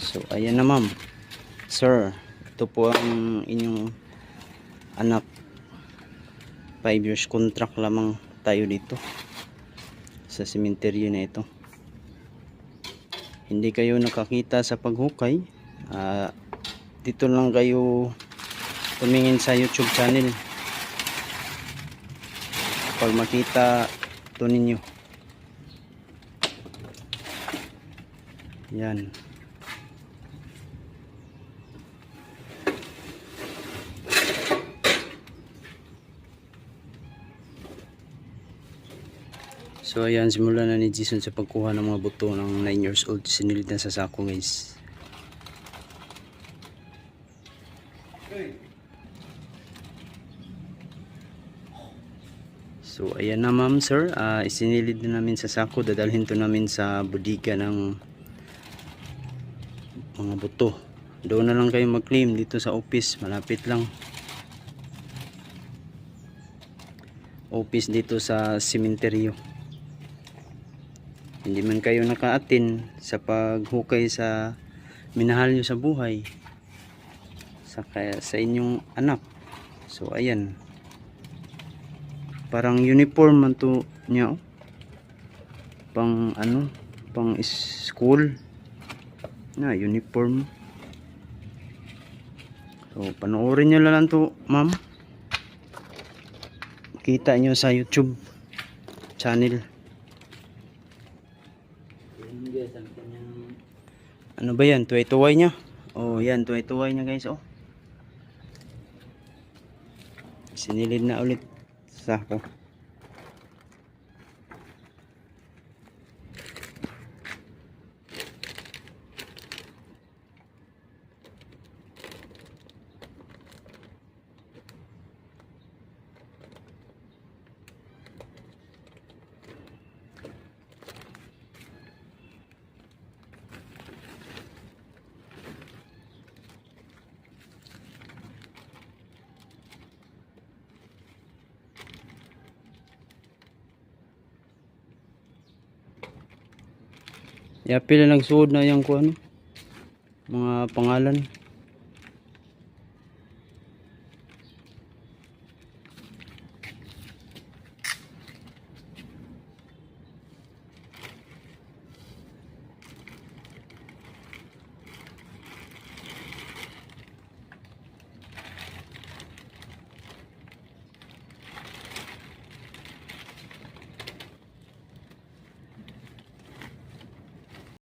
So, ayan na ma'am. Sir, ito po ang inyong anak. 5 years contract lamang tayo dito. Sa sementeryo na ito. Hindi kayo nakakita sa paghukay. Ah, dito lang kayo tumingin sa YouTube channel. Pag makita ito ninyo. Yan. So ayan, simula na ni Jason sa pagkuha ng mga buto ng 9 years old. Sinilid na sa sako guys. So ayan na ma'am sir, Ah, isinilid na namin sa sako. Dadalhin to namin sa bodega ng mga buto. Doon na lang kayo mag-claim dito sa office. Malapit lang. Office dito sa sementeryo. Hindi man kayo nakaatin sa paghukay sa minahal nyo sa buhay. Sa, kaya, sa inyong anak. So ayan. Parang uniform man to niya. oh. Pang ano, pang school. Na, uniform. So, panoorin nyo lang to, ma'am. Kita nyo sa YouTube channel. Ano ba yan? Tuway-tuway niya? Oh, yan. Tuway-tuway niya guys. Oh. Sinilid na ulit sa ako. Ya, pila nagsuod na yung kuan. Mga pangalan.